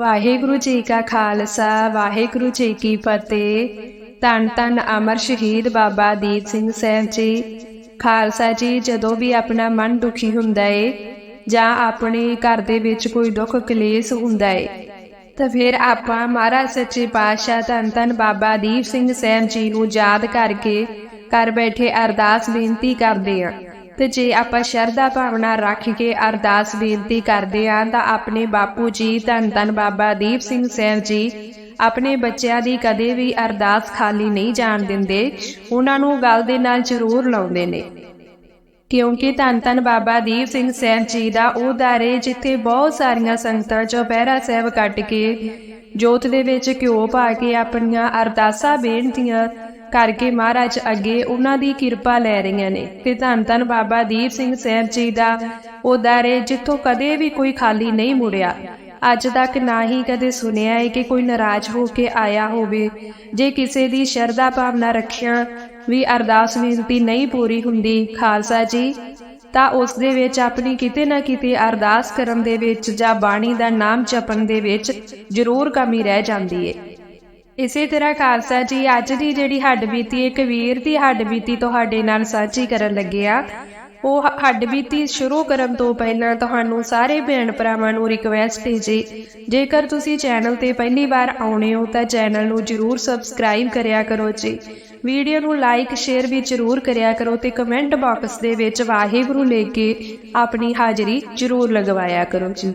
ਵਾਹਿਗੁਰੂ ਜੀ ਕਾ ਖਾਲਸਾ, ਵਾਹਿਗੁਰੂ ਜੀ ਕੀ ਫਤਿਹ। ਧੰਨ ਧੰਨ ਅਮਰ ਸ਼ਹੀਦ ਬਾਬਾ ਦੀਪ ਸਿੰਘ ਸਾਹਿਬ ਜੀ। ਖਾਲਸਾ ਜੀ, ਜਦੋਂ ਵੀ ਆਪਣਾ ਮਨ ਦੁਖੀ ਹੁੰਦਾ ਏ ਜਾਂ ਆਪਣੇ ਘਰ ਦੇ ਵਿੱਚ ਕੋਈ ਦੁੱਖ ਕਲੇਸ਼ ਹੁੰਦਾ ਏ, ਤਾਂ ਫਿਰ ਆਪਾਂ ਮਹਾਰਾਜ ਸੱਚੇ ਪਾਤਸ਼ਾਹ ਧੰਨ ਧੰਨ ਬਾਬਾ ਦੀਪ ਸਿੰਘ ਸਾਹਿਬ ਜੀ ਨੂੰ ਯਾਦ ਕਰਕੇ ਘਰ ਬੈਠੇ ਅਰਦਾਸ ਬੇਨਤੀ ਕਰਦੇ ਆਂ। ਤੇ ਜੇ ਆਪਾਂ ਸ਼ਰਧਾ ਭਾਵਨਾ ਰੱਖ ਕੇ ਅਰਦਾਸ ਬੇਨਤੀ ਕਰਦੇ ਆਂ ਤਾਂ ਆਪਣੇ ਬਾਪੂ ਜੀ, ਧੰਨ ਧੰਨ ਬਾਬਾ ਦੀਪ ਸਿੰਘ ਸਾਹਿਬ ਜੀ ਆਪਣੇ ਬੱਚਿਆਂ ਦੀ ਕਦੇ ਵੀ ਅਰਦਾਸ ਖਾਲੀ ਨਹੀਂ ਜਾਣ ਦਿੰਦੇ। ਉਹਨਾਂ ਨੂੰ ਗੱਲ ਦੇ ਨਾਲ ਜ਼ਰੂਰ ਲਾਉਂਦੇ ਨੇ। ਕਿਉਂਕਿ ਧੰਨ ਧੰਨ ਬਾਬਾ ਦੀਪ ਸਿੰਘ ਸਾਹਿਬ ਜੀ ਦਾ ਉਹ ਦਰ ਜਿੱਥੇ ਬਹੁਤ ਸਾਰੀਆਂ ਸੰਗਤਾਂ ਚੌਪਹਿਰਾ ਸਾਹਿਬ ਕੱਟ ਕੇ ਜੋਤ ਦੇ ਵਿੱਚ ਘਿਓ ਪਾ ਕੇ ਆਪਣੀਆਂ ਅਰਦਾਸਾਂ ਬੇਨਤੀਆਂ ਕਰਕੇ ਮਹਾਰਾਜ ਅੱਗੇ ਉਹਨਾਂ ਦੀ ਕਿਰਪਾ ਲੈ ਰਹੀਆਂ ਨੇ। ਤੇ ਧੰਨ ਧੰਨ ਬਾਬਾ ਦੀਪ ਸਿੰਘ ਸਾਹਿਬ ਜੀ ਦਾ ਉਹ ਦਰ ਏ ਜਿੱਥੋਂ ਕਦੇ ਵੀ ਕੋਈ ਖਾਲੀ ਨਹੀਂ ਮੁੜਿਆ। ਅੱਜ ਤੱਕ ਨਾ ਹੀ ਕਦੇ ਸੁਣਿਆ ਹੈ ਕਿ ਕੋਈ ਨਾਰਾਜ਼ ਹੋ ਕੇ ਆਇਆ ਹੋਵੇ। ਜੇ ਕਿਸੇ ਦੀ ਸ਼ਰਧਾ ਭਾਵਨਾ ਰੱਖਿਆ ਵੀ ਅਰਦਾਸ ਬੇਨਤੀ ਨਹੀਂ ਪੂਰੀ ਹੁੰਦੀ, ਖਾਲਸਾ ਜੀ, ਤਾਂ ਉਸ ਦੇ ਵਿੱਚ ਆਪਣੀ ਕਿਤੇ ਨਾ ਕਿਤੇ ਅਰਦਾਸ ਕਰਨ ਦੇ ਵਿੱਚ ਜਾਂ ਬਾਣੀ ਦਾ ਨਾਮ ਜਪਣ ਦੇ ਵਿੱਚ ਜ਼ਰੂਰ ਕਮੀ ਰਹਿ ਜਾਂਦੀ ਏ। ਇਸੇ ਤਰ੍ਹਾਂ ਖਾਲਸਾ ਜੀ, ਅੱਜ ਦੀ ਜਿਹੜੀ ਹੱਡ ਬੀਤੀ ਹੈ ਕਬੀਰ ਦੀ ਹੱਡ ਬੀਤੀ ਤੁਹਾਡੇ ਨਾਲ ਸਾਂਝੀ ਕਰਨ ਲੱਗੇ ਆ। ਉਹ ਹੱਡ ਬੀਤੀ ਸ਼ੁਰੂ ਕਰਨ ਤੋਂ ਪਹਿਲਾਂ ਤੁਹਾਨੂੰ ਸਾਰੇ ਭੈਣ ਭਰਾਵਾਂ ਨੂੰ ਰਿਕਵੈਸਟ ਹੈ ਜੀ। ਜੇਕਰ ਤੁਸੀਂ ਚੈਨਲ ਤੇ ਪਹਿਲੀ ਵਾਰ ਆਉਣੇ ਹੋ ਤਾਂ ਚੈਨਲ ਨੂੰ ਜਰੂਰ ਸਬਸਕ੍ਰਾਈਬ ਕਰਿਆ ਕਰੋ ਜੀ। ਵੀਡੀਓ ਨੂੰ ਲਾਈਕ, ਸ਼ੇਅਰ ਵੀ ਜਰੂਰ ਕਰਿਆ ਕਰੋ ਤੇ ਕਮੈਂਟ ਬਾਕਸ ਦੇ ਵਿੱਚ ਵਾਹਿਗੁਰੂ ਲੈ ਕੇ ਆਪਣੀ ਹਾਜ਼ਰੀ ਜਰੂਰ ਲਗਵਾਇਆ ਕਰੋ ਜੀ।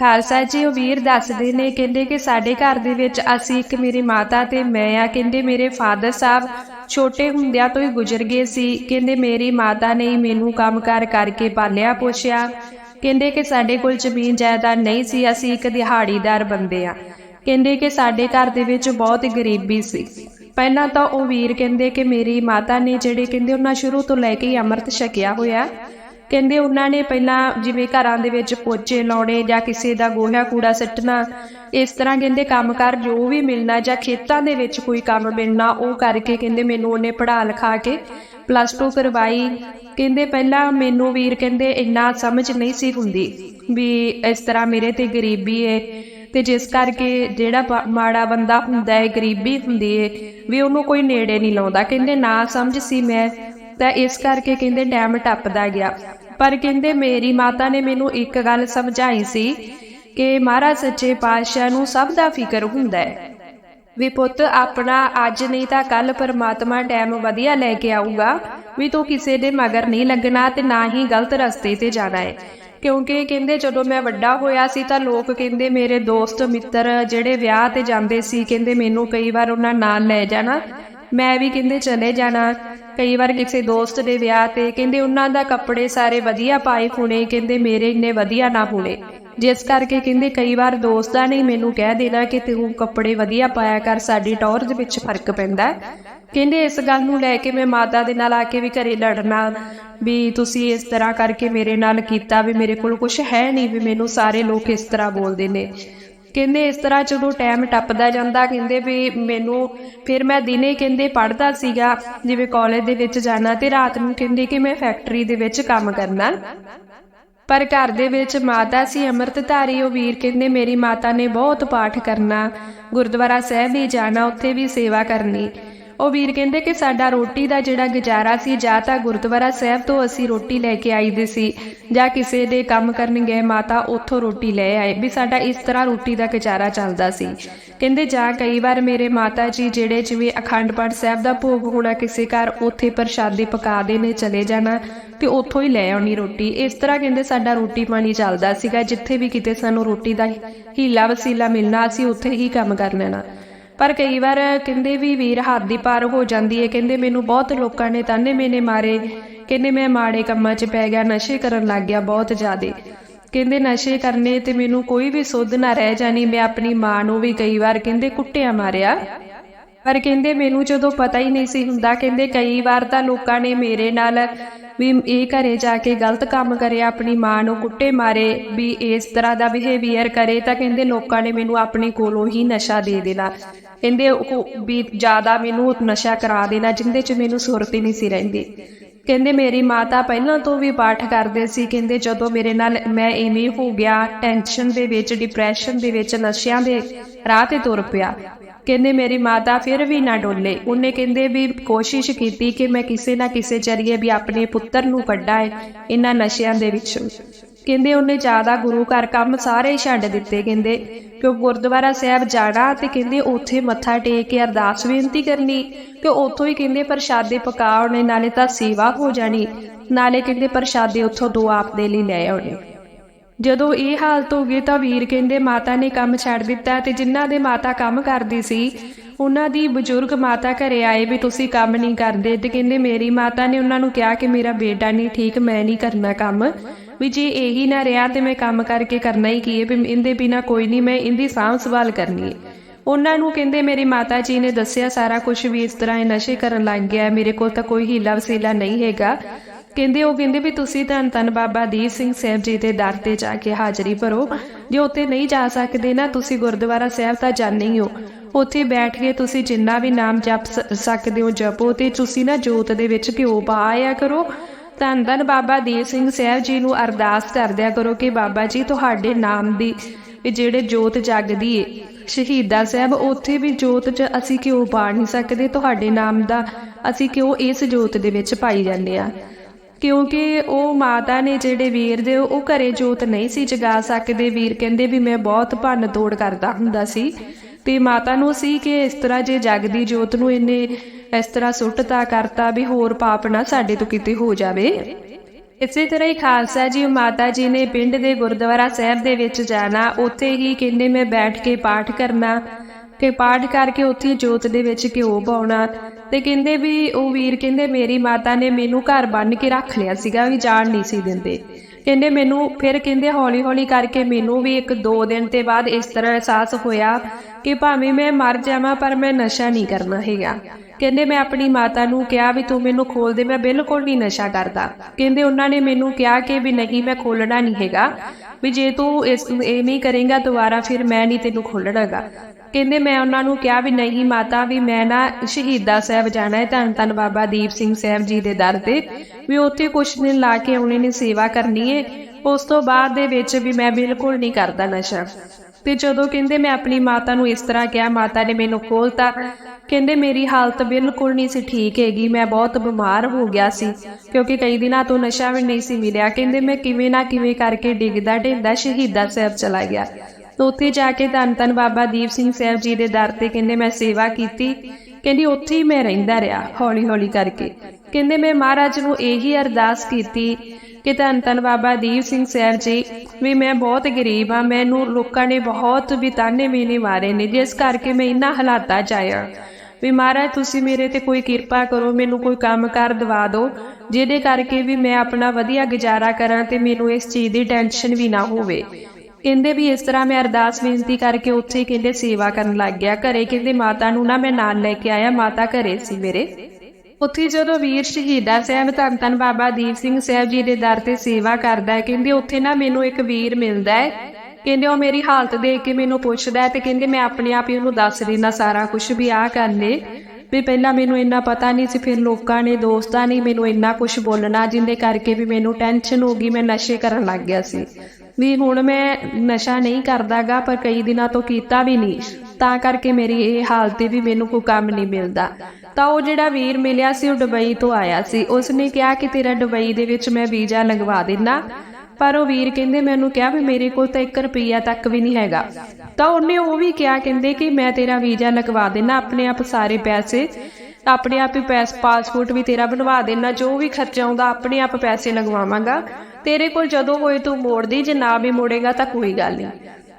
ਖਾਲਸਾ ਜੀ ਉਹ ਵੀਰ ਦੱਸਦੇ ਨੇ, ਕਹਿੰਦੇ ਕਿ ਸਾਡੇ ਘਰ ਦੇ ਵਿੱਚ ਅਸੀਂ ਇੱਕ ਮੇਰੀ ਮਾਤਾ ਤੇ ਮੈਂ ਆ। ਕਹਿੰਦੇ ਮੇਰੇ ਫਾਦਰ ਸਾਹਿਬ ਛੋਟੇ ਹੁੰਦਿਆਂ ਤੋਂ ਹੀ ਗੁਜ਼ਰ ਗਏ ਸੀ। ਕਹਿੰਦੇ ਮੇਰੀ ਮਾਤਾ ਨੇ ਹੀ ਮੈਨੂੰ ਕੰਮਕਾਰ ਕਰਕੇ ਪਾਲਿਆ, ਪੋਸ਼ਿਆ। ਕਹਿੰਦੇ ਕਿ ਸਾਡੇ ਕੋਲ ਜ਼ਮੀਨ ਜਾਇਦਾਦ ਨਹੀਂ ਸੀ, ਅਸੀਂ ਇੱਕ ਦਿਹਾੜੀਦਾਰ ਬੰਦੇ ਆ। ਕਹਿੰਦੇ ਕਿ ਸਾਡੇ ਘਰ ਦੇ ਵਿੱਚ ਬਹੁਤ ਗਰੀਬੀ ਸੀ। ਪਹਿਲਾਂ ਤਾਂ ਉਹ ਵੀਰ ਕਹਿੰਦੇ ਕਿ ਮੇਰੀ ਮਾਤਾ ਨੇ ਜਿਹੜੇ ਕਹਿੰਦੇ ਉਹਨਾਂ ਸ਼ੁਰੂ ਤੋਂ ਲੈ ਕੇ ਹੀ ਅੰਮ੍ਰਿਤ ਛਕਿਆ ਹੋਇਆ। ਕਹਿੰਦੇ ਉਹਨਾਂ ਨੇ ਪਹਿਲਾਂ ਜਿਵੇਂ ਘਰਾਂ ਦੇ ਵਿੱਚ ਪੋਚੇ ਲਾਉਣੇ ਜਾਂ ਕਿਸੇ ਦਾ ਗੋਹਾ ਕੂੜਾ ਸੱਟਣਾ, ਇਸ ਤਰ੍ਹਾਂ ਕਹਿੰਦੇ ਕੰਮਕਾਰ ਜੋ ਵੀ ਮਿਲਣਾ ਜਾਂ ਖੇਤਾਂ ਦੇ ਵਿੱਚ ਕੋਈ ਕੰਮ ਮਿਲਣਾ, ਉਹ ਕਰਕੇ ਕਹਿੰਦੇ ਮੈਨੂੰ ਉਹਨੇ ਪੜ੍ਹਾ ਲਿਖਾ ਕੇ ਪਲੱਸ 2 ਕਰਵਾਈ। ਕਹਿੰਦੇ ਪਹਿਲਾਂ ਮੈਨੂੰ ਵੀਰ ਕਹਿੰਦੇ ਇੰਨਾ ਸਮਝ ਨਹੀਂ ਸੀ ਹੁੰਦੀ ਵੀ ਇਸ ਤਰ੍ਹਾਂ ਮੇਰੇ ਤੇ ਗਰੀਬੀ ਹੈ ਤੇ ਜਿਸ ਕਰਕੇ ਜਿਹੜਾ ਮਾੜਾ ਬੰਦਾ ਹੁੰਦਾ ਹੈ ਗਰੀਬੀ ਹੁੰਦੀ ਹੈ ਵੀ ਉਹਨੂੰ ਕੋਈ ਨੇੜੇ ਨਹੀਂ ਲਾਉਂਦਾ। ਕਹਿੰਦੇ ਨਾ ਸਮਝ ਸੀ ਮੈਂ। ਤਾਂ ਇਸ ਕਰਕੇ ਕਹਿੰਦੇ ਟਾਈਮ ਟੱਪਦਾ ਗਿਆ। ਪਰ ਕਹਿੰਦੇ ਮੇਰੀ ਮਾਤਾ ਨੇ ਮੈਨੂੰ ਇੱਕ ਗੱਲ ਸਮਝਾਈ ਸੀ ਕਿ ਮਹਾਰਾਜ ਸੱਚੇ ਪਾਤਸ਼ਾਹ ਨੂੰ ਸਭ ਦਾ ਫਿਕਰ ਹੁੰਦਾ ਹੈ। ਵੀ ਪੁੱਤ, ਆਪਣਾ ਅੱਜ ਨਹੀਂ ਤਾਂ ਕੱਲ ਪਰਮਾਤਮਾ ਟਾਈਮ ਵਧੀਆ ਲੈ ਕੇ ਆਊਗਾ। ਵੀ ਤੂੰ ਕਿਸੇ ਦੇ ਮਗਰ ਨਹੀਂ ਲੱਗਣਾ ਤੇ ਨਾ ਹੀ ਗਲਤ ਰਸਤੇ ਤੇ ਜਾਣਾ ਹੈ। ਕਿਉਂਕਿ ਕਹਿੰਦੇ ਜਦੋਂ ਮੈਂ ਵੱਡਾ ਹੋਇਆ ਸੀ ਤਾਂ ਲੋਕ ਕਹਿੰਦੇ ਮੇਰੇ ਦੋਸਤ ਮਿੱਤਰ ਜਿਹੜੇ ਵਿਆਹ ਤੇ ਜਾਂਦੇ ਸੀ, ਕਹਿੰਦੇ ਮੈਨੂੰ ਕਈ ਵਾਰ ਉਹਨਾਂ ਨਾਲ ਲੈ ਜਾਣਾ। ਮੈਂ ਵੀ ਕਹਿੰਦੇ ਚਲੇ ਜਾਣਾ। ਕਈ ਵਾਰ ਕਿਸੇ ਦੋਸਤ ਦੇ ਵਿਆਹ ਤੇ ਕਹਿੰਦੇ ਉਹਨਾਂ ਦਾ ਕੱਪੜੇ ਸਾਰੇ ਵਧੀਆ ਪਾਏ ਹੋਣੇ, ਕਹਿੰਦੇ ਮੇਰੇ ਇੰਨੇ ਵਧੀਆ ਨਾ ਹੋਣੇ। ਜਿਸ ਕਰਕੇ ਕਹਿੰਦੇ ਕਈ ਵਾਰ ਦੋਸਤਾਂ ਨੇ ਮੈਨੂੰ ਕਹਿ ਦੇਣਾ ਕਿ ਤੂੰ ਕੱਪੜੇ ਵਧੀਆ ਪਾਇਆ ਕਰ, ਸਾਡੀ ਟੌਰ ਦੇ ਵਿੱਚ ਫ਼ਰਕ ਪੈਂਦਾ ਕਹਿੰਦੇ ਇਸ ਗੱਲ ਨੂੰ ਲੈ ਕੇ ਮੈਂ ਮਾਤਾ ਦੇ ਨਾਲ ਆ ਕੇ ਵੀ ਘਰੇ ਲੜਨਾ, ਵੀ ਤੁਸੀਂ ਇਸ ਤਰ੍ਹਾਂ ਕਰਕੇ ਮੇਰੇ ਨਾਲ ਕੀਤਾ, ਵੀ ਮੇਰੇ ਕੋਲ ਕੁਝ ਹੈ ਨਹੀਂ, ਵੀ ਮੈਨੂੰ ਸਾਰੇ ਲੋਕ ਇਸ ਤਰ੍ਹਾਂ ਬੋਲਦੇ ਨੇ। ਕਹਿੰਦੇ ਇਸ ਤਰ੍ਹਾਂ ਜਦੋਂ ਟਾਈਮ ਟੱਪਦਾ ਜਾਂਦਾ, ਕਹਿੰਦੇ ਵੀ ਮੈਨੂੰ ਫਿਰ ਮੈਂ ਦਿਨੇ ਕਹਿੰਦੇ ਪੜ੍ਹਦਾ ਸੀਗਾ, ਜਿਵੇਂ ਕਾਲਜ ਦੇ ਵਿੱਚ ਜਾਣਾ ਤੇ ਰਾਤ ਨੂੰ ਕਹਿੰਦੇ ਕਿ ਮੈਂ ਫੈਕਟਰੀ ਦੇ ਵਿੱਚ ਕੰਮ ਕਰਨਾ। ਪਰ ਘਰ ਦੇ ਵਿੱਚ ਮਾਤਾ ਸੀ, ਅੰਮ੍ਰਿਤਧਾਰੀ, ਉਹ ਵੀਰ ਕਹਿੰਦੇ ਮੇਰੀ ਮਾਤਾ ਨੇ ਬਹੁਤ ਪਾਠ ਕਰਨਾ, ਗੁਰਦੁਆਰਾ ਸਾਹਿਬ ਵੀ ਜਾਣਾ, ਉੱਥੇ ਵੀ ਸੇਵਾ ਕਰਨੀ। ਉਹ ਵੀਰ ਕਹਿੰਦੇ ਕਿ ਸਾਡਾ ਰੋਟੀ ਦਾ ਜਿਹੜਾ ਗੁਜ਼ਾਰਾ ਸੀ, ਜਾਂ ਤਾਂ ਗੁਰਦੁਆਰਾ ਸਾਹਿਬ ਤੋਂ ਅਸੀਂ ਰੋਟੀ ਲੈ ਕੇ ਆਈਦੇ ਸੀ, ਜਾਂ ਕਿਸੇ ਦੇ ਕੰਮ ਕਰਨ ਗਏ ਮਾਤਾ ਉੱਥੋਂ ਰੋਟੀ ਲੈ ਆਏ, ਵੀ ਸਾਡਾ ਇਸ ਤਰ੍ਹਾਂ ਰੋਟੀ ਦਾ ਗੁਜ਼ਾਰਾ ਚੱਲਦਾ ਸੀ। ਕਹਿੰਦੇ ਜਾਂ ਕਈ ਵਾਰ ਮੇਰੇ ਮਾਤਾ ਜੀ ਜਿਹੜੇ ਜਿਵੇਂ ਅਖੰਡ ਪਾਠ ਸਾਹਿਬ ਦਾ ਭੋਗ ਹੋਣਾ ਕਿਸੇ ਘਰ, ਉੱਥੇ ਪ੍ਰਸ਼ਾਦੇ ਪਕਾ ਦੇਣੇ ਚਲੇ ਜਾਣਾ ਤੇ ਉੱਥੋਂ ਹੀ ਲੈ ਆਉਣੀ ਰੋਟੀ। ਇਸ ਤਰ੍ਹਾਂ ਕਹਿੰਦੇ ਸਾਡਾ ਰੋਟੀ ਪਾਣੀ ਚੱਲਦਾ ਸੀਗਾ, ਜਿੱਥੇ ਵੀ ਕਿਤੇ ਸਾਨੂੰ ਰੋਟੀ ਦਾ ਹੀਲਾ ਵਸੀਲਾ ਮਿਲਣਾ, ਅਸੀਂ ਉੱਥੇ ਹੀ ਕੰਮ ਕਰ ਲੈਣਾ। ਪਰ ਕਈ ਵਾਰ ਕਹਿੰਦੇ ਵੀ ਵੀਰ ਹੱਦ ਦੀ ਪਾਰ ਹੋ ਜਾਂਦੀ ਹੈ ਕਹਿੰਦੇ ਮੈਨੂੰ ਬਹੁਤ ਲੋਕਾਂ ਨੇ ਤਾਨੇ ਮੇਨੇ ਮਾਰੇ। ਕਹਿੰਦੇ ਮੈਂ ਮਾੜੇ ਕੰਮਾਂ 'ਚ ਪੈ ਗਿਆ, ਨਸ਼ੇ ਕਰਨ ਲੱਗ ਗਿਆ ਬਹੁਤ ਜ਼ਿਆਦੇ। ਕਹਿੰਦੇ ਨਸ਼ੇ ਕਰਨੇ ਤੇ ਮੈਨੂੰ ਕੋਈ ਵੀ ਸੁੱਧ ਨਾ ਰਹਿ ਜਾਣੀ, ਮੈਂ ਆਪਣੀ ਮਾਂ ਨੂੰ ਵੀ ਕਈ ਵਾਰ ਕਹਿੰਦੇ ਕੁੱਟਿਆ ਮਾਰਿਆ। ਪਰ ਕਹਿੰਦੇ ਮੈਨੂੰ ਜਦੋਂ ਪਤਾ ਹੀ ਨਹੀਂ ਸੀ ਹੁੰਦਾ, ਕਹਿੰਦੇ ਕਈ ਵਾਰ ਤਾਂ ਲੋਕਾਂ ਨੇ ਮੇਰੇ ਨਾਲ ਵੀ ਇਹ ਘਰੇ ਜਾ ਕੇ ਗਲਤ ਕੰਮ ਕਰੇ, ਆਪਣੀ ਮਾਂ ਨੂੰ ਕੁੱਟੇ ਮਾਰੇ, ਵੀ ਇਸ ਤਰ੍ਹਾਂ ਦਾ ਬਿਹੇਵੀਅਰ ਕਰੇ, ਤਾਂ ਕਹਿੰਦੇ ਲੋਕਾਂ ਨੇ ਮੈਨੂੰ ਆਪਣੇ ਕੋਲੋਂ ਹੀ ਨਸ਼ਾ ਦੇ ਦੇਣਾ। ਕਹਿੰਦੇ ਵੀ ਜ਼ਿਆਦਾ ਮੈਨੂੰ ਨਸ਼ਾ ਕਰਾ ਦੇਣਾ, ਜਿੰਦੇ 'ਚ ਮੈਨੂੰ ਸੁਰਤ ਹੀ ਨਹੀਂ ਸੀ ਰਹਿੰਦੀ। ਕਹਿੰਦੇ ਮੇਰੀ ਮਾਤਾ ਪਹਿਲਾਂ ਤੋਂ ਵੀ ਪਾਠ ਕਰਦੇ ਸੀ, ਕਹਿੰਦੇ ਜਦੋਂ ਮੇਰੇ ਨਾਲ ਮੈਂ ਇਵੇਂ ਹੋ ਗਿਆ ਟੈਨਸ਼ਨ ਦੇ ਵਿੱਚ ਡਿਪਰੈਸ਼ਨ ਦੇ ਵਿੱਚ, ਨਸ਼ਿਆਂ ਦੇ ਰਾਹ ਤੇ ਤੁਰ ਪਿਆ। ਕਹਿੰਦੇ ਮੇਰੀ ਮਾਤਾ ਫਿਰ ਵੀ ਨਾ ਡੋਲੇ। ਉਹਨੇ ਕਹਿੰਦੇ ਵੀ ਕੋਸ਼ਿਸ਼ ਕੀਤੀ ਕਿ ਮੈਂ ਕਿਸੇ ਨਾ ਕਿਸੇ ਜਰੀਏ ਵੀ ਆਪਣੇ ਪੁੱਤਰ ਨੂੰ ਕੱਢਾਂ ਇਹਨਾਂ ਨਸ਼ਿਆਂ ਦੇ ਵਿੱਚੋਂ। ਕਹਿੰਦੇ ਉਹਨੇ ਜ਼ਿਆਦਾ ਗੁਰੂ ਘਰ ਕੰਮ ਸਾਰੇ ਹੀ ਛੱਡ ਦਿੱਤੇ ਕਹਿੰਦੇ। ਕਿ ਗੁਰਦੁਆਰਾ ਸਾਹਿਬ ਜਾਣਾ ਤੇ ਕਹਿੰਦੇ ਉੱਥੇ ਮੱਥਾ ਟੇਕ ਕੇ ਅਰਦਾਸ ਬੇਨਤੀ ਕਰਨੀ। ਕਿ ਉੱਥੋਂ ਹੀ ਕਹਿੰਦੇ ਪ੍ਰਸ਼ਾਦੇ ਪਕਾਉਣੇ, ਨਾਲੇ ਤਾਂ ਸੇਵਾ ਹੋ ਜਾਣੀ। ਨਾਲੇ ਕਹਿੰਦੇ ਪ੍ਰਸ਼ਾਦੇ ਉੱਥੋਂ ਦੋ ਆਪ ਦੇ ਲਈ ਲੈ ਆਉਣੇ। ਜਦੋਂ ਇਹ ਹਾਲਤ ਹੋ ਗਈ ਤਾਂ ਵੀਰ ਕਹਿੰਦੇ ਮਾਤਾ ਨੇ ਕੰਮ ਛੱਡ ਦਿੱਤਾ ਤੇ ਜਿਨ੍ਹਾਂ ਦੇ ਮਾਤਾ ਕੰਮ ਕਰਦੀ ਸੀ, ਉਹਨਾਂ ਦੀ ਬਜ਼ੁਰਗ ਮਾਤਾ ਘਰੇ ਆਏ ਵੀ ਤੁਸੀਂ ਕੰਮ ਨਹੀਂ ਕਰਦੇ ਤੇ ਕਹਿੰਦੇ ਮੇਰੀ ਮਾਤਾ ਨੇ ਉਹਨਾਂ ਨੂੰ ਕਿਹਾ ਕਿ ਮੇਰਾ ਬੇਟਾ ਨਹੀਂ ਠੀਕ, ਮੈਂ ਨਹੀਂ ਕਰਨਾ ਕੰਮ। ਵੀ ਜੇ ਇਹੀ ਨਾ ਰਿਹਾ ਤੇ ਮੈਂ ਕੰਮ ਕਰਕੇ ਕਰਨਾ ਹੀ ਕੀ ਹੈ? ਵੀ ਇਹਦੇ ਬਿਨਾ ਕੋਈ ਨਹੀਂ, ਮੈਂ ਇਹਦੀ ਸਾਂਭ ਸੰਭਾਲ ਕਰਨੀ ਹੈ। ਉਹਨਾਂ ਨੂੰ ਕਹਿੰਦੇ ਮੇਰੀ ਮਾਤਾ ਜੀ ਨੇ ਦੱਸਿਆ ਸਾਰਾ ਕੁਝ ਵੀ ਇਸ ਤਰ੍ਹਾਂ ਇਹ ਨਸ਼ੇ ਕਰਨ ਲੱਗ ਗਿਆ, ਮੇਰੇ ਕੋਲ ਤਾਂ ਕੋਈ ਹੀਲਾ ਵਸੀਲਾ ਨਹੀਂ ਹੈਗਾ। ਕਹਿੰਦੇ ਉਹ ਕਹਿੰਦੇ ਵੀ ਤੁਸੀਂ ਧੰਨ ਧੰਨ ਬਾਬਾ ਦੀਪ ਸਿੰਘ ਸਾਹਿਬ ਜੀ ਦੇ ਦਰ ਤੇ ਜਾ ਕੇ ਹਾਜ਼ਰੀ ਭਰੋ। ਜੇ ਉੱਥੇ ਨਹੀਂ ਜਾ ਸਕਦੇ ਨਾ, ਤੁਸੀਂ ਗੁਰਦੁਆਰਾ ਸਾਹਿਬ ਤਾਂ ਜਾਣੇ ਹੀ ਹੋ। ਉੱਥੇ ਬੈਠ ਕੇ ਤੁਸੀਂ ਜਿੰਨਾ ਵੀ ਨਾਮ ਜਪ ਸਕਦੇ ਹੋ, ਜਪੋ ਤੇ ਤੁਸੀਂ ਨਾ ਜੋਤ ਦੇ ਵਿੱਚ ਘਿਓ ਪਾ ਕਰੋ। ਧੰਨ ਧੰਨ ਬਾਬਾ ਦੀਪ ਸਿੰਘ ਸਾਹਿਬ ਜੀ ਨੂੰ ਅਰਦਾਸ ਕਰਦਿਆ ਕਰੋ ਕਿ ਬਾਬਾ ਜੀ, ਤੁਹਾਡੇ ਨਾਮ ਦੀ ਵੀ ਜਿਹੜੇ ਜੋਤ ਜਗਦੀ ਏ, ਸ਼ਹੀਦਾ ਸਾਹਿਬ, ਉੱਥੇ ਵੀ ਜੋਤ 'ਚ ਅਸੀਂ ਕਿਉਂ ਪਾ ਨਹੀਂ ਸਕਦੇ, ਤੁਹਾਡੇ ਨਾਮ ਦਾ ਅਸੀਂ ਕਿਉਂ ਇਸ ਜੋਤ ਦੇ ਵਿੱਚ ਪਾਈ ਜਾਂਦੇ ਆ ਕਿਉਂਕਿ ਉਹ ਮਾਤਾ ਨੇ ਜਿਹੜੇ ਵੀਰ ਦੇ, ਉਹ ਘਰੇ ਜੋਤ ਨਹੀਂ ਸੀ ਜਗਾ ਸਕਦੇ। ਵੀਰ ਕਹਿੰਦੇ ਵੀ ਮੈਂ ਬਹੁਤ ਭੰਨ ਤੋੜ ਕਰਦਾ ਹੁੰਦਾ ਸੀ। ਤੇ ਮਾਤਾ ਨੂੰ ਸੀ ਕਿ ਇਸ ਤਰ੍ਹਾਂ ਜੇ ਜਗਦੀ ਜੋਤ ਨੂੰ ਇਹਨੇ ਇਸ ਤਰ੍ਹਾਂ ਸੁੱਟਤਾ, ਕਰਤਾ ਵੀ ਹੋਰ ਪਾਪ ਨਾ ਸਾਡੇ ਤੋਂ ਕਿਤੇ ਹੋ ਜਾਵੇ। ਇਸੇ ਤਰ੍ਹਾਂ ਹੀ ਖਾਲਸਾ ਜੀ, ਮਾਤਾ ਜੀ ਨੇ ਪਿੰਡ ਦੇ ਗੁਰਦੁਆਰਾ ਸਾਹਿਬ ਦੇ ਵਿੱਚ ਜਾਣਾ। ਉੱਥੇ ਹੀ ਕਹਿੰਦੇ ਮੈਂ ਬੈਠ ਕੇ ਪਾਠ ਕਰਨਾ। ਕਿ ਪਾਠ ਕਰਕੇ ਉੱਥੇ ਜੋਤ ਦੇ ਵਿੱਚ ਘਿਓ ਪਾਉਣਾ। ਤੇ ਕਹਿੰਦੇ ਵੀ ਉਹ ਵੀਰ ਕਹਿੰਦੇ ਮੇਰੀ ਮਾਤਾ ਨੇ ਮੈਨੂੰ ਘਰ ਬੰਨ ਕੇ ਰੱਖ ਲਿਆ ਸੀਗਾ, ਵੀ ਜਾਣ ਨਹੀਂ ਸੀ ਦਿੰਦੇ। ਕਹਿੰਦੇ ਮੈਨੂੰ ਫਿਰ ਕਹਿੰਦੇ ਹੌਲੀ ਹੌਲੀ ਕਰਕੇ ਮੈਨੂੰ ਵੀ ਇੱਕ ਦੋ ਦਿਨ ਤੇ ਬਾਅਦ ਇਸ ਤਰ੍ਹਾਂ ਅਹਿਸਾਸ ਹੋਇਆ ਕਿ ਭਾਵੇਂ ਮੈਂ ਮਰ ਜਾਵਾਂ, ਪਰ ਮੈਂ ਨਸ਼ਾ ਨਹੀਂ ਕਰਨਾ ਹੈਗਾ। ਕਹਿੰਦੇ ਮੈਂ ਆਪਣੀ ਮਾਤਾ ਨੂੰ ਕਿਹਾ ਵੀ ਤੂੰ ਮੈਨੂੰ ਖੋਲ ਦੇ, ਮੈਂ ਬਿਲਕੁਲ ਨਹੀਂ ਨਸ਼ਾ ਕਰਦਾ। ਕਹਿੰਦੇ ਉਹਨਾਂ ਨੇ ਮੈਨੂੰ ਕਿਹਾ ਕਿ ਵੀ ਨਹੀਂ, ਮੈਂ ਖੋਲਣਾ ਨਹੀਂ ਹੈਗਾ। ਵੀ ਜੇ ਤੂੰ ਇਸ, ਇਹ ਨਹੀਂ ਕਰੇਗਾ ਦੁਬਾਰਾ, ਫਿਰ ਮੈਂ ਨਹੀਂ ਤੈਨੂੰ ਖੋਲਣਾਗਾ। ਕਹਿੰਦੇ ਮੈਂ ਉਹਨਾਂ ਨੂੰ ਕਿਹਾ ਵੀ ਨਹੀਂ ਮਾਤਾ, ਵੀ ਮੈਂ ਨਾ ਸ਼ਹੀਦਾ ਸਾਹਿਬ ਜਾਣਾ ਹੈ, ਧੰਨ ਧੰਨ ਬਾਬਾ ਦੀਪ ਸਿੰਘ ਸਾਹਿਬ ਜੀ ਦੇ ਦਰ ਤੇ। ਵੀ ਉੱਥੇ ਕੁਛ ਦਿਨ ਲਾ ਕੇ ਆਉਣੇ ਨੇ ਸੇਵਾ ਕਰਨੀ ਹੈ। ਉਸ ਤੋਂ ਬਾਅਦ ਦੇ ਵਿੱਚ ਵੀ ਮੈਂ ਬਿਲਕੁਲ ਨਹੀਂ ਕਰਦਾ ਨਸ਼ਾ। ਤੇ ਜਦੋਂ ਕਹਿੰਦੇ ਮੈਂ ਆਪਣੀ ਮਾਤਾ ਨੂੰ ਇਸ ਤਰ੍ਹਾਂ ਕਿਹਾ, ਮਾਤਾ ਨੇ ਮੈਨੂੰ ਖੋਲਤਾ। ਕਹਿੰਦੇ ਮੇਰੀ ਹਾਲਤ ਬਿਲਕੁਲ ਨਹੀਂ ਸੀ ਠੀਕ ਹੈਗੀ, ਮੈਂ ਬਹੁਤ ਬਿਮਾਰ ਹੋ ਗਿਆ ਸੀ। ਕਿਉਂਕਿ ਕਈ ਦਿਨਾਂ ਤੋਂ ਨਸ਼ਾ ਵੀ ਨਹੀਂ ਸੀ ਮਿਲਿਆ। ਕਹਿੰਦੇ ਮੈਂ ਕਿਵੇਂ ਨਾ ਕਿਵੇਂ ਕਰਕੇ ਡਿੱਗਦਾ ਢਿੱਦਾ ਸ਼ਹੀਦਾ ਸਾਹਿਬ ਚਲਾ ਗਿਆ। ਤੇ ਉੱਥੇ ਜਾ ਕੇ ਧੰਨ ਧੰਨ ਬਾਬਾ ਦੀਪ ਸਿੰਘ ਸਾਹਿਬ ਜੀ ਦੇ ਦਰ ਤੇ ਕਹਿੰਦੇ ਮੈਂ ਸੇਵਾ ਕੀਤੀ। ਕਹਿੰਦੀ ਉੱਥੇ ਹੀ ਮੈਂ ਰਹਿੰਦਾ ਰਿਹਾ ਹੌਲੀ ਹੌਲੀ ਕਰਕੇ। ਕਹਿੰਦੇ ਮੈਂ ਮਹਾਰਾਜ ਨੂੰ ਇਹੀ ਅਰਦਾਸ ਕੀਤੀ ਕਿ ਧੰਨ ਧੰਨ ਬਾਬਾ ਦੀਪ ਸਿੰਘ ਸਾਹਿਬ ਜੀ, ਵੀ ਮੈਂ ਬਹੁਤ ਗਰੀਬ ਆ ਮੈਨੂੰ ਲੋਕਾਂ ਨੇ ਬਹੁਤ ਵੀ ਤਾਨੇ ਮੀਨੇ ਮਾਰੇ ਨੇ, ਜਿਸ ਕਰਕੇ ਮੈਂ ਇਨ੍ਹਾਂ ਹਾਲਾਤਾਂ 'ਚ ਆਇਆ। ਵੀ ਮਹਾਰਾਜ, ਤੁਸੀਂ ਮੇਰੇ ਤੇ ਕੋਈ ਕਿਰਪਾ ਕਰੋ, ਮੈਨੂੰ ਕੋਈ ਕੰਮ ਕਰ ਦਵਾ ਦਿਓ, ਜਿਹਦੇ ਕਰਕੇ ਵੀ ਮੈਂ ਆਪਣਾ ਵਧੀਆ ਗੁਜ਼ਾਰਾ ਕਰਾਂ ਤੇ ਮੈਨੂੰ ਇਸ ਚੀਜ਼ ਦੀ ਟੈਨਸ਼ਨ ਵੀ ਨਾ ਹੋਵੇ। ਕਹਿੰਦੇ ਵੀ ਇਸ ਤਰ੍ਹਾਂ ਮੈਂ ਅਰਦਾਸ ਬੇਨਤੀ ਕਰਕੇ ਉੱਥੇ ਕਹਿੰਦੇ ਸੇਵਾ ਕਰਨ ਲੱਗ ਗਿਆ। ਘਰੇ ਕਹਿੰਦੇ ਮਾਤਾ ਨੂੰ ਨਾ ਮੈਂ ਨਾਲ ਲੈ ਕੇ ਆਇਆ, ਮਾਤਾ ਘਰੇ ਸੀ ਮੇਰੇ। ਉੱਥੇ ਜਦੋਂ ਵੀਰ ਸ਼ਹੀਦਾ ਸਾਹਿਬ, ਧੰਨ ਧੰਨ ਬਾਬਾ ਦੀਪ ਸਿੰਘ ਸਾਹਿਬ ਜੀ ਦੇ ਦਰ ਤੇ ਸੇਵਾ ਕਰਦਾ ਹੈ, ਕਹਿੰਦੇ ਉੱਥੇ ਨਾ ਮੈਨੂੰ ਇੱਕ ਵੀਰ ਮਿਲਦਾ ਹੈ। ਕਹਿੰਦੇ ਉਹ ਮੇਰੀ ਹਾਲਤ ਦੇਖ ਕੇ ਮੈਨੂੰ ਪੁੱਛਦਾ ਹੈ ਤੇ ਕਹਿੰਦੇ ਮੈਂ ਆਪਣੇ ਆਪ ਹੀ ਉਹਨੂੰ ਦੱਸ ਦਿੰਦਾ ਸਾਰਾ ਕੁਝ ਵੀ ਆਹ ਕਰਨੇ। ਵੀ ਪਹਿਲਾਂ ਮੈਨੂੰ ਇੰਨਾ ਪਤਾ ਨਹੀਂ ਸੀ, ਫਿਰ ਲੋਕਾਂ ਨੇ, ਦੋਸਤਾਂ ਨੇ ਮੈਨੂੰ ਇੰਨਾ ਕੁਝ ਬੋਲਣਾ, ਜਿੰਦੇ ਕਰਕੇ ਵੀ ਮੈਨੂੰ ਟੈਨਸ਼ਨ ਹੋ ਗਈ, ਮੈਂ ਨਸ਼ੇ ਕਰਨ ਲੱਗ ਗਿਆ ਸੀ। ਵੀ ਹੁਣ ਮੈਂ ਨਸ਼ਾ ਨਹੀਂ ਕਰਦਾਗਾ, ਪਰ ਕਈ ਦਿਨਾਂ ਤੋਂ ਕੀਤਾ ਵੀ ਨਹੀਂ। ਤਾਂ ਕਰਕੇ ਮੇਰੀ ਇਹ ਹਾਲਤ ਵੀ ਮੈਨੂੰ ਕੋਈ ਕੰਮ ਨਹੀਂ ਮਿਲਦਾ। ਤਾਂ ਉਹ ਜਿਹੜਾ ਵੀਰ ਮਿਲਿਆ ਸੀ, ਉਹ ਦੁਬਈ ਤੋਂ ਆਇਆ ਸੀ। ਉਸਨੇ ਕਿਹਾ ਕਿ ਤੇਰਾ ਦੁਬਈ ਦੇ ਵਿੱਚ ਮੈਂ ਵੀਜ਼ਾ ਲਗਵਾ ਦੇਣਾ ਪਰ ਉਹ ਵੀਰ ਕਹਿੰਦੇ, ਮੈਨੂੰ ਕਿਹਾ ਵੀ ਮੇਰੇ ਕੋਲ ਤਾਂ 1 ਰੁਪਈਆ ਤੱਕ ਵੀ ਨਹੀਂ ਹੈਗਾ। ਤਾਂ ਉਹਨੇ ਉਹ ਵੀ ਕਿਹਾ, ਕਹਿੰਦੇ ਕਿ ਮੈਂ ਤੇਰਾ ਵੀਜ਼ਾ ਲਗਵਾ ਦੇਣਾ ਆਪਣੇ ਆਪ ਸਾਰੇ ਪੈਸੇ। ਆਪਣੇ ਆਪ ਹੀ ਪੈਸ ਪਾਸਪੋਰਟ ਵੀ ਤੇਰਾ ਬਣਵਾ ਦੇਣਾ, ਜੋ ਵੀ ਖਰਚਾ ਆਉਂਦਾ, ਆਪਣੇ ਆਪ ਪੈਸੇ ਲਗਵਾਵਾਂਗਾ। ਤੇਰੇ ਕੋਲ ਜਦੋਂ ਹੋਏ ਤੂੰ ਮੋੜ ਦੀ ਜੇ ਨਾ ਵੀ ਮੋੜੇਗਾ ਤਾਂ ਕੋਈ ਗੱਲ ਨਹੀਂ।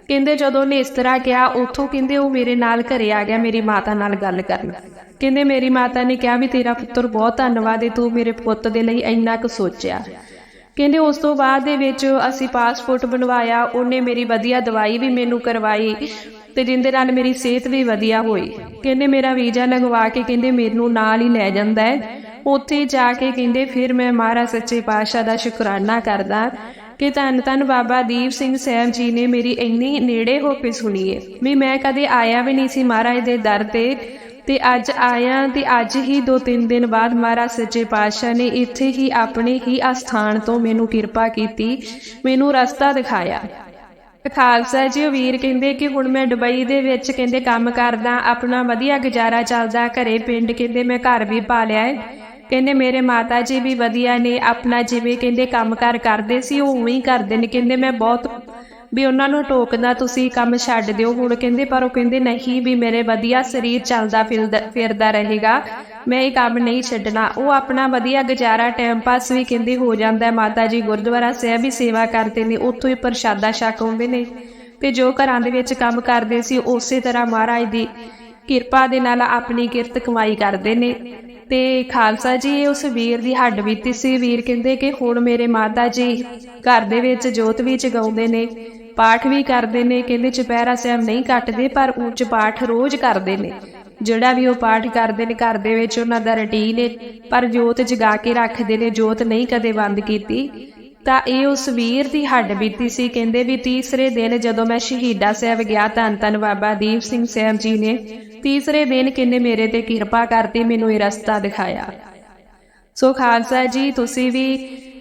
ਕਹਿੰਦੇ ਜਦੋਂ ਨੇ ਇਸ ਤਰ੍ਹਾਂ ਕਿਹਾ, ਉੱਥੋਂ ਕਹਿੰਦੇ ਉਹ ਮੇਰੇ ਨਾਲ ਘਰੇ ਆ ਗਿਆ, ਮੇਰੀ ਮਾਤਾ ਨਾਲ ਗੱਲ ਕਰਨ। ਕਹਿੰਦੇ ਮੇਰੀ ਮਾਤਾ ਨੇ ਕਿਹਾ ਵੀ ਤੇਰਾ ਪੁੱਤਰ ਬਹੁਤ ਧੰਨਵਾਦ ਏ, ਤੂੰ ਮੇਰੇ ਪੁੱਤ ਦੇ ਲਈ ਇੰਨਾ ਕੁ ਸੋਚਿਆ। ਕਹਿੰਦੇ ਉਸ ਤੋਂ ਬਾਅਦ ਦੇ ਵਿੱਚ ਅਸੀਂ ਪਾਸਪੋਰਟ ਬਣਵਾਇਆ, ਉਹਨੇ ਮੇਰੀ ਵਧੀਆ ਦਵਾਈ ਵੀ ਮੈਨੂੰ ਕਰਵਾਈ ਤੇ ਜਿੰਦੇ ਨਾਲ ਮੇਰੀ ਸਿਹਤ ਵੀ ਵਧੀਆ ਹੋਈ। ਕਹਿੰਦੇ ਮੇਰਾ ਵੀਜ਼ਾ ਲਗਵਾ ਕੇ ਕਹਿੰਦੇ ਮੈਨੂੰ ਨਾਲ ਹੀ ਲੈ ਜਾਂਦਾ ਹੈ। ਉੱਥੇ ਜਾ ਕੇ ਕਹਿੰਦੇ ਫਿਰ ਮੈਂ ਮਹਾਰਾਜ ਸੱਚੇ ਪਾਤਸ਼ਾਹ ਦਾ ਸ਼ੁਕਰਾਨਾ ਕਰਦਾ ਕਿ ਧੰਨ ਧੰਨ ਬਾਬਾ ਦੀਪ ਸਿੰਘ ਸਾਹਿਬ ਜੀ ਨੇ ਮੇਰੀ ਇੰਨੀ ਨੇੜੇ ਹੋ ਕੇ ਸੁਣੀ ਹੈ। ਵੀ ਮੈਂ ਕਦੇ ਆਇਆ ਵੀ ਨਹੀਂ ਸੀ ਮਹਾਰਾਜ ਦੇ ਦਰ ਤੇ ਤੇ ਅੱਜ ਆਇਆ ਤੇ ਅੱਜ ਹੀ ਦੋ ਤਿੰਨ ਦਿਨ ਬਾਅਦ ਮਹਾਰਾਜ ਸੱਚੇ ਪਾਤਸ਼ਾਹ ਨੇ ਇੱਥੇ ਹੀ ਆਪਣੇ ਹੀ ਅਸਥਾਨ ਤੋਂ ਮੈਨੂੰ ਕਿਰਪਾ ਕੀਤੀ, ਮੈਨੂੰ ਰਸਤਾ ਦਿਖਾਇਆ। ਖਾਲਸਾ ਜੀ ਵੀਰ ਕਹਿੰਦੇ ਕਿ ਹੁਣ ਮੈਂ ਦੁਬਈ ਦੇ ਵਿੱਚ ਕਹਿੰਦੇ ਕੰਮ ਕਰਦਾ, ਆਪਣਾ ਵਧੀਆ ਗੁਜ਼ਾਰਾ ਚੱਲਦਾ, ਘਰੇ ਪਿੰਡ ਕਹਿੰਦੇ ਮੈਂ ਘਰ ਵੀ ਪਾ ਲਿਆ ਹੈ। ਕਹਿੰਦੇ ਮੇਰੇ ਮਾਤਾ ਜੀ ਵੀ ਵਧੀਆ ਨੇ, ਆਪਣਾ ਜਿਵੇਂ ਕਹਿੰਦੇ ਕੰਮਕਾਰ ਕਰਦੇ ਸੀ, ਉਹ ਉਵੇਂ ਹੀ ਕਰਦੇ ਨੇ, ਕਹਿੰਦੇ ਮੈਂ ਬਹੁਤ ਵੀ ਉਹਨਾਂ ਨੂੰ ਟੋਕਦਾ ਤੁਸੀਂ ਕੰਮ ਛੱਡ ਦਿਓ। ਹੁਣ ਕਹਿੰਦੇ, ਪਰ ਉਹ ਕਹਿੰਦੇ, ਨਹੀਂ ਵੀ ਮੇਰੇ ਵਧੀਆ ਸਰੀਰ ਚੱਲਦਾ ਫਿਰਦਾ ਫਿਰਦਾ ਰਹੇਗਾ। ਮੈਂ ਇਹ ਕੰਮ ਨਹੀਂ ਛੱਡਣਾ। ਉਹ ਆਪਣਾ ਵਧੀਆ ਗੁਜ਼ਾਰਾ ਟਾਈਮ ਪਾਸ ਵੀ ਕਹਿੰਦੇ ਹੋ ਜਾਂਦਾ ਹੈ। ਮਾਤਾ ਜੀ ਗੁਰਦੁਆਰਾ ਸਾਹਿਬ ਵੀ ਸੇਵਾ ਕਰਦੇ ਨੇ। ਉੱਥੋਂ ਹੀ ਪ੍ਰਸ਼ਾਦਾ ਛਕ ਆਉਂਦੇ ਨੇ। ਤੇ ਜੋ ਘਰਾਂ ਦੇ ਵਿੱਚ ਕੰਮ ਕਰਦੇ ਸੀ, ਉਸੇ ਤਰ੍ਹਾਂ ਮਹਾਰਾਜ ਦੀ ਕਿਰਪਾ ਦੇ ਨਾਲ ਆਪਣੀ ਕਿਰਤ ਕਮਾਈ ਕਰਦੇ ਨੇ। ਤੇ ਖਾਲਸਾ ਜੀ ਉਸ ਵੀਰ ਦੀ ਹੱਡ ਬੀਤੀ ਸੀ। ਵੀਰ ਕਹਿੰਦੇ ਕਿ ਹੁਣ ਮੇਰੇ ਮਾਤਾ ਜੀ ਘਰ ਦੇ ਵਿੱਚ ਜੋਤ ਵੀ ਜਗਾਉਂਦੇ ਨੇ। ਪਾਠ ਵੀ ਕਰਦੇ ਨੇ, ਕਹਿੰਦੇ ਚੁਪਹਿਰਾ ਸਾਹਿਬ ਨਹੀਂ ਕੱਟਦੇ, ਪਰ ਉੱਚ ਪਾਠ ਰੋਜ਼ ਕਰਦੇ ਨੇ। ਜਿਹੜਾ ਵੀ ਉਹ ਪਾਠ ਕਰਦੇ ਨੇ, ਘਰ ਦੇ ਵਿੱਚ ਉਹਨਾਂ ਦਾ ਰੁਟੀਨ ਹੈ ਪਰ ਜੋਤ ਜਗਾ ਕੇ ਰੱਖਦੇ ਨੇ, ਜੋਤ ਨਹੀਂ ਕਦੇ ਬੰਦ ਕੀਤੀ। ਤਾਂ ਇਹ ਉਸ ਵੀਰ ਦੀ ਹੱਡ ਬੀਤੀ ਸੀ, ਕਹਿੰਦੇ ਵੀ ਤੀਸਰੇ ਦਿਨ ਜਦੋਂ ਮੈਂ ਸ਼ਹੀਦਾ ਸਾਹਿਬ ਗਿਆ ਧੰਨ ਧੰਨ ਬਾਬਾ ਦੀਪ ਸਿੰਘ ਸਾਹਿਬ ਜੀ ਨੇ ਤੀਸਰੇ ਦਿਨ ਕਿੰਨੇ ਮੇਰੇ ਤੇ ਕਿਰਪਾ ਕਰਤੀ, ਮੈਨੂੰ ਇਹ ਰਸਤਾ ਦਿਖਾਇਆ। ਸੋ ਖਾਲਸਾ ਜੀ, ਤੁਸੀਂ ਵੀ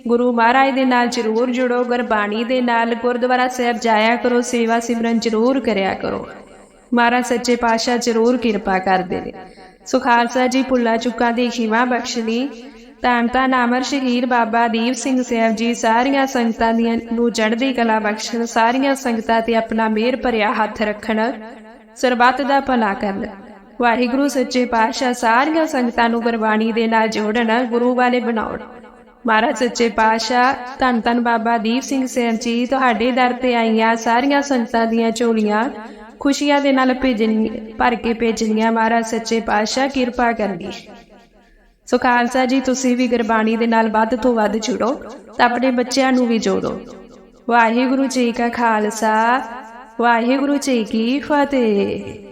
ਗੁਰੂ ਮਹਾਰਾਜ ਦੇ ਨਾਲ ਜਰੂਰ ਜੁੜੋ, ਗੁਰਬਾਣੀ ਦੇ ਨਾਲ ਗੁਰਦੁਆਰਾ ਸਾਹਿਬ ਜਾਇਆ ਕਰੋ, ਸੇਵਾ ਸਿਮਰਨ ਜਰੂਰ ਕਰਿਆ ਕਰੋ। ਮਹਾਰਾਜ ਸੱਚੇ ਪਾਤਸ਼ਾਹ ਜਰੂਰ ਕਿਰਪਾ ਕਰਦੇ ਨੇ। ਸੋ ਖਾਲਸਾ ਜੀ, ਭੁੱਲਾ ਚੁੱਕਾ ਦੀ ਖਿਮਾ ਬਖਸ਼ਣੀ ਧੰਨ ਧੰਨ ਅਮਰ ਸ਼ਹੀਦ ਬਾਬਾ ਦੀਪ ਸਿੰਘ ਸਾਹਿਬ ਜੀ, ਸਾਰੀਆਂ ਸੰਗਤਾਂ ਦੀਆਂ ਨੂੰ ਚੜ੍ਹਦੀ ਕਲਾ ਬਖਸ਼ਣ, ਸਾਰੀਆਂ ਸੰਗਤਾਂ ਤੇ ਆਪਣਾ ਮਿਹਰ ਭਰਿਆ ਹੱਥ ਰੱਖਣ, ਸਰਬੱਤ ਦਾ ਭਲਾ ਕਰਨ। ਵਾਹਿਗੁਰੂ, ਸੱਚੇ ਪਾਤਸ਼ਾਹ ਸਾਰੀਆਂ ਸੰਗਤਾਂ ਨੂੰ ਗੁਰਬਾਣੀ ਦੇ ਨਾਲ ਜੋੜਨ, ਗੁਰੂ ਵਾਲੇ ਬਣਾਉਣ। ਮਹਾਰਾਜ ਸੱਚੇ ਪਾਤਸ਼ਾਹ, ਧੰਨ ਧੰਨ ਬਾਬਾ ਦੀਪ ਸਿੰਘ ਸਾਹਿਬ ਜੀ, ਤੁਹਾਡੇ ਦਰ ਤੇ ਆਈਆਂ ਸਾਰੀਆਂ ਸੰਗਤਾਂ ਦੀਆਂ ਝੋਲੀਆਂ ਖੁਸ਼ੀਆਂ ਦੇ ਨਾਲ ਭੇਜਣ ਭਰ ਕੇ ਭੇਜਣੀਆਂ। ਮਹਾਰਾਜ ਸੱਚੇ ਪਾਤਸ਼ਾਹ, ਕਿਰਪਾ ਕਰਨੀ। ਸੋ ਖਾਲਸਾ ਜੀ, ਤੁਸੀਂ ਵੀ ਗੁਰਬਾਣੀ ਦੇ ਨਾਲ ਵੱਧ ਤੋਂ ਵੱਧ ਜੁੜੋ ਤਾਂ ਆਪਣੇ ਬੱਚਿਆਂ ਨੂੰ ਵੀ ਜੋੜੋ। ਵਾਹਿਗੁਰੂ ਜੀ ਕਾ ਖਾਲਸਾ, ਵਾਹਿਗੁਰੂ ਜੀ ਕੀ ਫਤਿਹ।